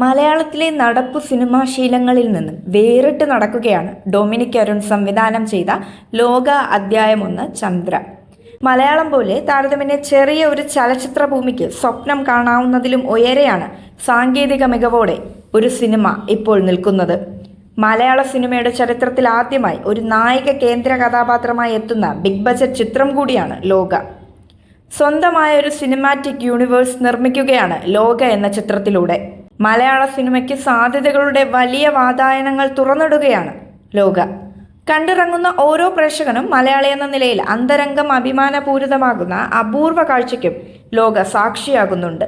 മലയാളത്തിലെ നടപ്പ് സിനിമാ ശീലങ്ങളിൽ നിന്ന് വേറിട്ട് നടക്കുകയാണ് ഡൊമിനിക് അരുൺ സംവിധാനം ചെയ്ത ലോക അധ്യായം ഒന്ന് ചന്ദ്ര. മലയാളം പോലെ താരതമ്യേന ചെറിയ ഒരു ചലച്ചിത്ര ഭൂമിക്ക് സ്വപ്നം കാണാവുന്നതിലും ഉയരെയാണ് സാങ്കേതിക മികവോടെ ഒരു സിനിമ ഇപ്പോൾ നിൽക്കുന്നത്. മലയാള സിനിമയുടെ ചരിത്രത്തിൽ ആദ്യമായി ഒരു നായിക കേന്ദ്ര കഥാപാത്രമായി എത്തുന്ന ബിഗ് ബജറ്റ് ചിത്രം കൂടിയാണ് ലോക. സ്വന്തമായ ഒരു സിനിമാറ്റിക് യൂണിവേഴ്സ് നിർമ്മിക്കുകയാണ് ലോക എന്ന ചിത്രത്തിലൂടെ. മലയാള സിനിമയ്ക്ക് സാധ്യതകളുടെ വലിയ വാതായനങ്ങൾ തുറന്നിടുകയാണ് ലോക. കണ്ടിറങ്ങുന്ന ഓരോ പ്രേക്ഷകനും മലയാളി എന്ന നിലയിൽ അന്തരംഗം അഭിമാനപൂരിതമാകുന്ന അപൂർവ കാഴ്ചയ്ക്കും ലോക സാക്ഷിയാകുന്നുണ്ട്.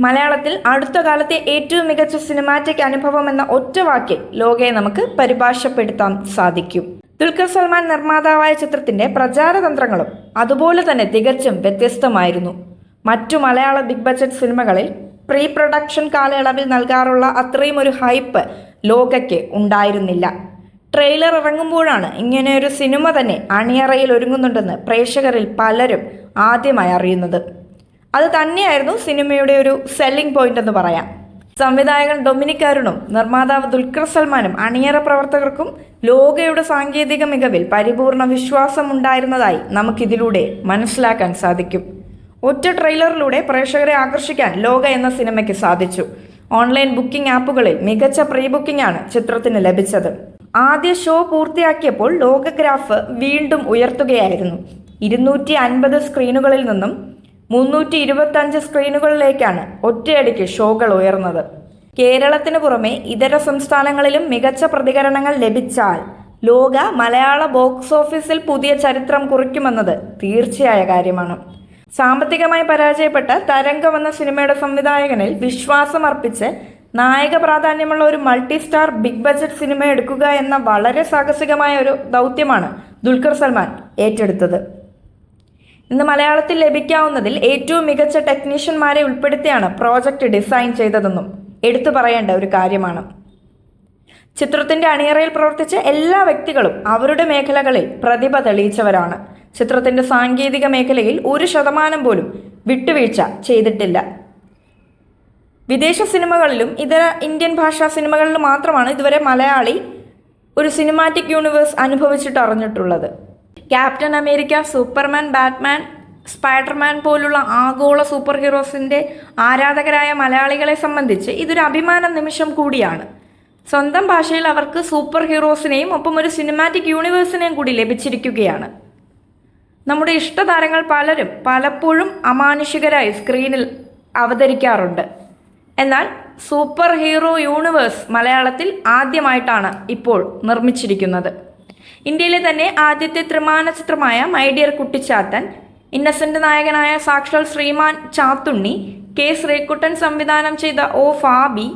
മലയാളത്തിൽ അടുത്ത കാലത്തെ ഏറ്റവും മികച്ച സിനിമാറ്റിക് അനുഭവം എന്ന ഒറ്റ വാക്കിൽ ലോകയെ നമുക്ക് പരിഭാഷപ്പെടുത്താൻ സാധിക്കും. ദുൽഖർ സൽമാൻ നിർമ്മാതാവായ ചിത്രത്തിന്റെ പ്രചാരതന്ത്രങ്ങളും അതുപോലെ തന്നെ തികച്ചും വ്യത്യസ്തമായിരുന്നു. മറ്റു മലയാള ബിഗ് ബജറ്റ് സിനിമകളിൽ പ്രീ പ്രൊഡക്ഷൻ കാലയളവിൽ നൽകാറുള്ള അത്രയും ഒരു ഹൈപ്പ് ലോകയ്ക്ക് ഉണ്ടായിരുന്നില്ല. ട്രെയിലർ ഇറങ്ങുമ്പോഴാണ് ഇങ്ങനെയൊരു സിനിമ തന്നെ അണിയറയിൽ ഒരുങ്ങുന്നുണ്ടെന്ന് പ്രേക്ഷകരിൽ പലരും ആദ്യമായി അറിയുന്നത്. അത് തന്നെയായിരുന്നു സിനിമയുടെ ഒരു സെല്ലിംഗ് പോയിന്റ് എന്ന് പറയാം. സംവിധായകൻ ഡൊമിനിക് അരുണും നിർമ്മാതാവ് ദുൽഖർ സൽമാനും അണിയറ പ്രവർത്തകർക്കും ലോകയുടെ സാങ്കേതിക മികവിൽ പരിപൂർണ വിശ്വാസം ഉണ്ടായിരുന്നതായി നമുക്കിതിലൂടെ മനസ്സിലാക്കാൻ സാധിക്കും. ഒറ്റ ട്രെയിലറിലൂടെ പ്രേക്ഷകരെ ആകർഷിക്കാൻ ലോക എന്ന സിനിമയ്ക്ക് സാധിച്ചു. ഓൺലൈൻ ബുക്കിംഗ് ആപ്പുകളിൽ മികച്ച പ്രീ ബുക്കിംഗ് ആണ് ചിത്രത്തിന് ലഭിച്ചത്. ആദ്യ ഷോ പൂർത്തിയാക്കിയപ്പോൾ ലോകഗ്രാഫ് വീണ്ടും ഉയർത്തുകയായിരുന്നു. ഇരുന്നൂറ്റി അൻപത് സ്ക്രീനുകളിൽ നിന്നും മുന്നൂറ്റി ഇരുപത്തഞ്ച് സ്ക്രീനുകളിലേക്കാണ് ഒറ്റയടിക്ക് ഷോകൾ ഉയർന്നത്. കേരളത്തിന് പുറമെ ഇതര സംസ്ഥാനങ്ങളിലും മികച്ച പ്രതികരണങ്ങൾ ലഭിച്ചാൽ ലോക മലയാള ബോക്സ് ഓഫീസിൽ പുതിയ ചരിത്രം കുറിക്കുമെന്നത് തീർച്ചയായ കാര്യമാണ്. സാമ്പത്തികമായി പരാജയപ്പെട്ട തരംഗം എന്ന സിനിമയുടെ സംവിധായകനിൽ വിശ്വാസം അർപ്പിച്ച് നായക പ്രാധാന്യമുള്ള ഒരു multi star big budget cinema എടുക്കുക എന്ന വളരെ സാഹസികമായ ഒരു ദൗത്യമാണ് ദുൽഖർ സൽമാൻ ഏറ്റെടുത്തത്. ഇന്ന് മലയാളത്തിൽ ലഭിക്കാവുന്നതിൽ ഏറ്റവും മികച്ച ടെക്നീഷ്യന്മാരെ ഉൾപ്പെടുത്തിയാണ് പ്രോജക്റ്റ് ഡിസൈൻ ചെയ്തതെന്നും എടുത്തു പറയേണ്ട ഒരു കാര്യമാണ്. ചിത്രത്തിന്റെ അണിയറയിൽ പ്രവർത്തിച്ച എല്ലാ വ്യക്തികളും അവരുടെ മേഖലകളിൽ പ്രതിഭ തെളിയിച്ചവരാണ്. ചിത്രത്തിന്റെ സാങ്കേതിക മേഖലയിൽ ഒരു ശതമാനം പോലും വിട്ടുവീഴ്ച ചെയ്തിട്ടില്ല. വിദേശ സിനിമകളിലും ഇതര ഇന്ത്യൻ ഭാഷാ സിനിമകളിലും മാത്രമാണ് ഇതുവരെ മലയാളി ഒരു സിനിമാറ്റിക് യൂണിവേഴ്സ് അനുഭവിച്ചിട്ട് അറിഞ്ഞിട്ടുള്ളത്. Captain America Superman Batman Spiderman പോലുള്ള ആഗോള സൂപ്പർ ഹീറോസിന്റെ ആരാധകരായ മലയാളികളെ സംബന്ധിച്ച് ഇതൊരു അഭിമാന നിമിഷം കൂടിയാണ്. സ്വന്തം ഭാഷയിൽ അവർക്ക് സൂപ്പർ ഹീറോസിനെയും ഒപ്പം ഒരു സിനിമാറ്റിക് യൂണിവേഴ്സിനെയും കൂടി ലഭിച്ചിരിക്കുകയാണ്. നമ്മുടെ ഇഷ്ടതാരങ്ങൾ പലരും പലപ്പോഴും അമാനുഷികരായി സ്ക്രീനിൽ അവതരിക്കാറുണ്ട്. എന്നാൽ സൂപ്പർ ഹീറോ യൂണിവേഴ്സ് മലയാളത്തിൽ ആദ്യമായിട്ടാണ് ഇപ്പോൾ നിർമ്മിച്ചിരിക്കുന്നത്. ഇന്ത്യയിലെ തന്നെ ആദ്യത്തെ ത്രിമാന ചിത്രമായ മൈ ഡിയർ കുട്ടിച്ചാത്തൻ ഇന്നസെന്റ് നായകനായ സാക്ഷാൽ ശ്രീമാൻ ചാത്തുണ്ണി കെ ശ്രീകുട്ടൻ സംവിധാനം ചെയ്ത ഓ ഫാബി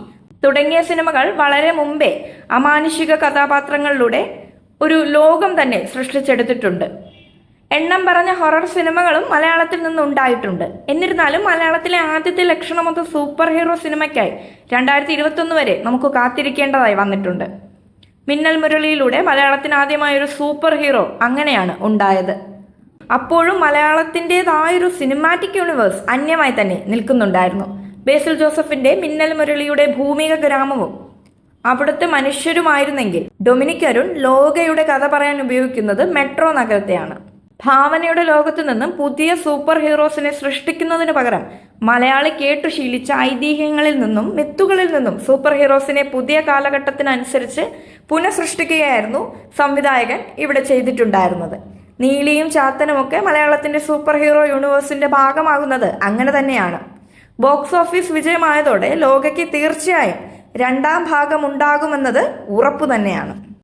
തുടങ്ങിയ സിനിമകൾ വളരെ മുമ്പേ അമാനുഷിക കഥാപാത്രങ്ങളിലൂടെ ഒരു ലോകം തന്നെ സൃഷ്ടിച്ചെടുത്തിട്ടുണ്ട്. എണ്ണം പറഞ്ഞ ഹൊറർ സിനിമകളും മലയാളത്തിൽ നിന്ന് ഉണ്ടായിട്ടുണ്ട്. എന്നിരുന്നാലും മലയാളത്തിലെ ആദ്യത്തെ ലക്ഷണമൊത്ത സൂപ്പർ ഹീറോ സിനിമയ്ക്കായി രണ്ടായിരത്തി ഇരുപത്തൊന്ന് വരെ നമുക്ക് കാത്തിരിക്കേണ്ടതായി വന്നിട്ടുണ്ട്. മിന്നൽ മുരളിയിലൂടെ മലയാളത്തിന് ആദ്യമായ ഒരു സൂപ്പർ ഹീറോ അങ്ങനെയാണ് ഉണ്ടായത്. അപ്പോഴും മലയാളത്തിന്റെതായൊരു സിനിമാറ്റിക് യൂണിവേഴ്സ് അന്യമായി തന്നെ നിൽക്കുന്നുണ്ടായിരുന്നു. ബേസിൽ ജോസഫിന്റെ മിന്നൽ മുരളിയുടെ ഭൂമിക ഗ്രാമവും അവിടുത്തെ മനുഷ്യരുമായിരുന്നെങ്കിൽ ഡൊമിനിക് അരുൺ ലോകയുടെ കഥ പറയാൻ ഉപയോഗിക്കുന്നത് മെട്രോ നഗരത്തെയാണ്. ഭാവനയുടെ ലോകത്തു നിന്നും പുതിയ സൂപ്പർ ഹീറോസിനെ സൃഷ്ടിക്കുന്നതിന് പകരം മലയാളി കേട്ടു ശീലിച്ച ഐതിഹ്യങ്ങളിൽ നിന്നും മിത്തുകളിൽ നിന്നും സൂപ്പർ ഹീറോസിനെ പുതിയ കാലഘട്ടത്തിനനുസരിച്ച് പുനഃസൃഷ്ടിക്കുകയായിരുന്നു സംവിധായകൻ ഇവിടെ ചെയ്തിട്ടുണ്ടായിരുന്നത്. നീലിയും ചാത്തനുമൊക്കെ മലയാളത്തിന്റെ സൂപ്പർ ഹീറോ യൂണിവേഴ്സിന്റെ ഭാഗമാകുന്നത് അങ്ങനെ തന്നെയാണ്. ബോക്സ് ഓഫീസ് വിജയമായതോടെ ലോകയ്ക്ക് തീർച്ചയായും രണ്ടാം ഭാഗം ഉണ്ടാകുമെന്നത് ഉറപ്പു തന്നെയാണ്.